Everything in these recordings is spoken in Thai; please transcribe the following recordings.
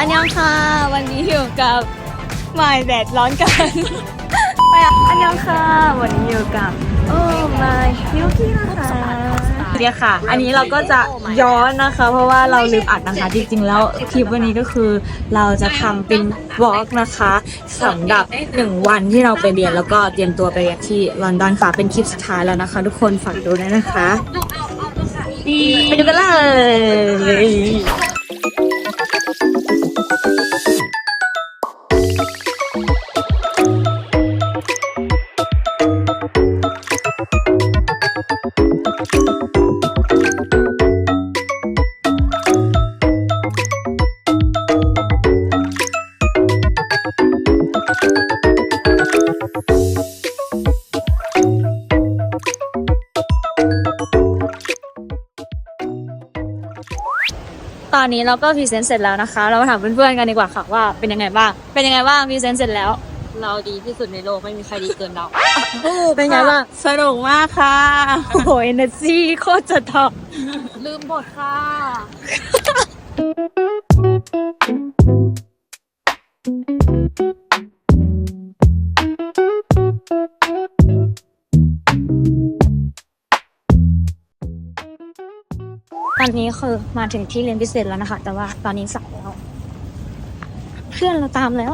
อันยังค่ะ วันนี้อยู่กับมายแดดร้อนกัน ไปอะอันยังค่ะ วันนี้อยู่กับ โอ้มายมิวกี้นะคะเดี๋ยวค่ะ อันนี้เราก็จะย้อนนะคะ เพราะว่าเราลืมอัดนะคะ จริงๆ แล้วคลิปวันนี้ก็คือเราจะทำเป็นวอล์กนะคะสำหรับหนึ่งวันที่เราไปเรียนแล้วก็เตรียมตัวไปเรียนที่ลอนดอนค่ะเป็นคลิปสุดท้ายแล้วนะคะ ทุกคนฝากดูด้วยนะคะ ไปดูกันเลย ตอนนี้เราก็พรีเซนต์เสร็จแล้วนะคะ เรามาถามเพื่อนๆกันดีกว่าค่ะว่าเป็นยังไงบ้าง เป็นยังไงบ้างพรีเซนต์เสร็จแล้ว เราดีที่สุดในโลกไม่มีใครดีเกินเรา เป็นไงบ้าง สนุกมากค่ะ โอ้โหเอเนอร์จีโคตรจะท็อปลืมบทค่ะต อนนี้คือมาถึงที่เรียนพิเศษแล้วนะคะ แต่ว่าตอนนี้สายแล้ว เพื่อนเราตามแล้ว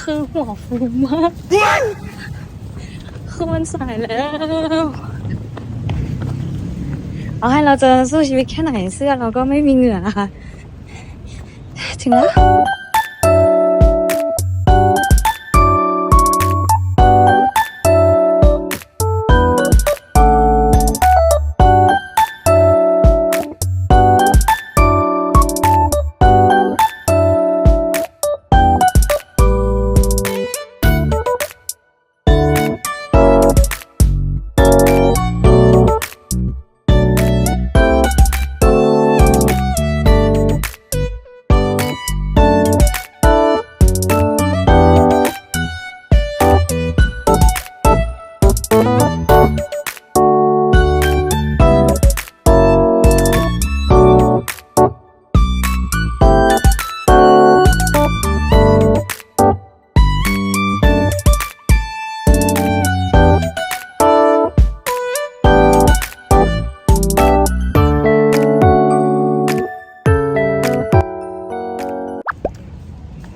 คือหัวฟูมาก คือมันสายแล้ว เอาให้เราจะสู้ชีวิตแค่ไหนเสื้อเราก็ไม่มีเหงื่อนะคะ ถึงแล้ว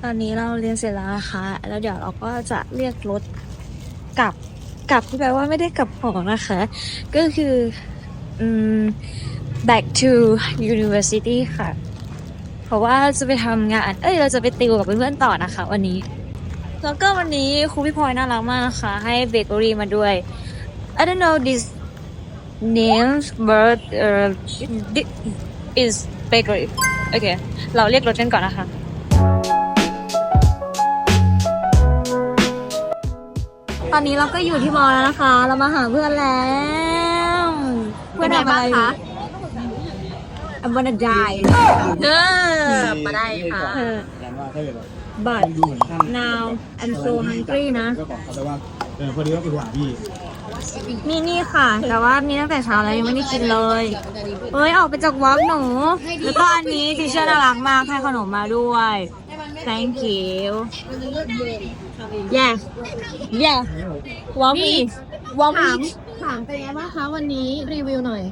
อนนี้เราเรียนเสร็จแล้วนะคะ แล้วเดี๋ยวเราก็จะเรียกรถกลับกลับที่แปลว่าไม่ได้กลับหอนะคะ ก็คืออืม back to university ค่ะ เพราะว่าจะไปทำงาน เอ้ย เราจะไปติวกับเพื่อนๆต่อนะคะ วันนี้ แล้วก็วันนี้ครูพี่พลอยน่ารักมากนะคะ ให้เบเกอรี่มาด้วย I don't know this names but uh, this is bakery โอเค เราเรียกรถกันก่อนนะคะ ตอนนี้เราก็อยู่ที่มอแล้วนะคะ เรามาหาเพื่อนแล้ว เพื่อนทำอะไรอยู่ I'm gonna die เออมาได้ค่ะเออกันว่าถ้าเกิดแบบ but ดูเหมือนท่าน now I'm so hungry นะ ก็บอกเขาไปว่าเออพอดีว่าไปหาพี่มีนี่ค่ะ แต่ว่ามีตั้งแต่เช้าแล้วยังไม่ได้กินเลยเฮ้ยออกไปจากวอล์กหนู แล้วก็อันนี้ทิเชอร์น่ารักมากให้ขนมมาด้วย thank you yeah yeah วอล์กมีวอล์กมีถามเป็นไงบ้างคะวันนี้รีวิวหน่อย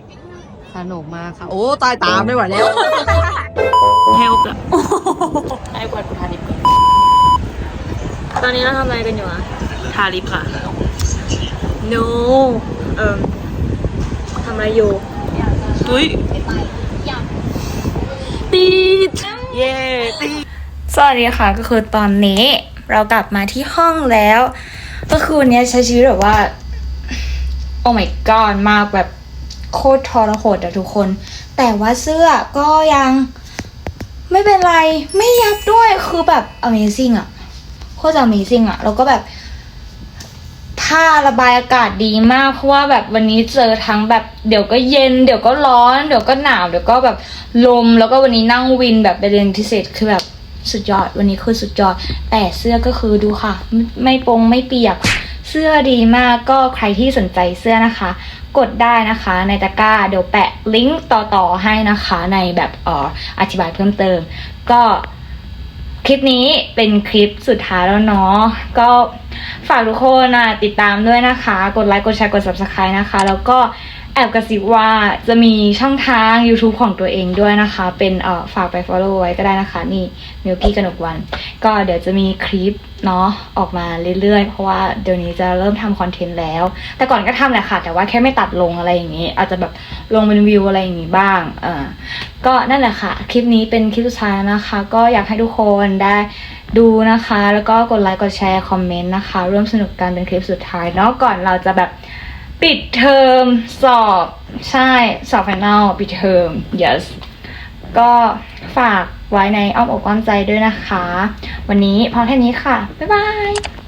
สนุกมากค่ะ โอ้ ตายตามไม่ไหวแล้ว help อะไอ้กวาดทาลิปตอนนี้เราทำอะไรกันอยู่อะทาลิปค่ะ no เอ่มทำอะไรอยู่ อุ้ยตีดเย้ตีสวัสดีค่ะก็คือตอนนี้ เรากลับมาที่ห้องแล้ว ก็คือวันนี้ใช้ชีวิตแบบว่า โอ้ my god มากแบบโคตรทรหดอะทุกคน แต่ว่าเสื้อก็ยังไม่เป็นไร ไม่ยับด้วยคือแบบ amazing อะโคตร amazing อะแล้วก็แบบผ้าระบายอากาศดีมากเพราะว่าแบบวันนี้เจอทั้งแบบเดี๋ยวก็เย็น เดี๋ยวก็ร้อน เดี๋ยวก็หนาวเดี๋ยวก็แบบลมแล้วก็วันนี้นั่งวินแบบไปเรียนพิเศษคือแบบ สุดยอด วันนี้คือสุดยอด แต่เสื้อก็คือดูค่ะไม่ไม่ปงไม่เปียก เสื้อดีมากก็ใครที่สนใจเสื้อนะคะ กดได้นะคะในตะกร้า เดี๋ยวแปะลิงก์ต่อๆให้นะคะในแบบอ่ออธิบายเพิ่มเติม ก็คลิปนี้เป็นคลิปสุดท้ายแล้วเนาะก็ ฝากทุกคนนะติดตามด้วยนะคะ กดไลค์ กดแชร์ กด subscribe นะคะ แล้วก็แอบกระซิบว่าจะมีช่องทาง YouTube ของตัวเองด้วยนะคะ เป็นเอ่อฝากไป follow ไว้ก็ได้นะคะ นี่มิวกี้กนกวัน ก็เดี๋ยวจะมีคลิปเนาะออกมาเรื่อยๆ เพราะว่าเดี๋ยวนี้จะเริ่มทำคอนเทนต์แล้ว แต่ก่อนก็ทำแหละค่ะ แต่ว่าแค่ไม่ตัดลงอะไรอย่างนี้ อาจจะแบบลงเป็นวิวอะไรอย่างนี้บ้างเออก็นั่นแหละค่ะ คลิปนี้เป็นคลิปสุดท้ายนะคะ ก็อยากให้ทุกคนได้ดูนะคะ แล้วก็กดไลค์กดแชร์คอมเมนต์นะคะนะคะ ร่วมสนุกกันเป็นคลิปสุดท้ายเนาะก่อนเราจะแบบปิดเทอมสอบใช่ สอบไฟนอลปิดเทอม yes ก็ฝากไว้ในอ้อมอกอ้อมใจด้วยนะคะ วันนี้พอแค่นี้ค่ะ บ๊ายบาย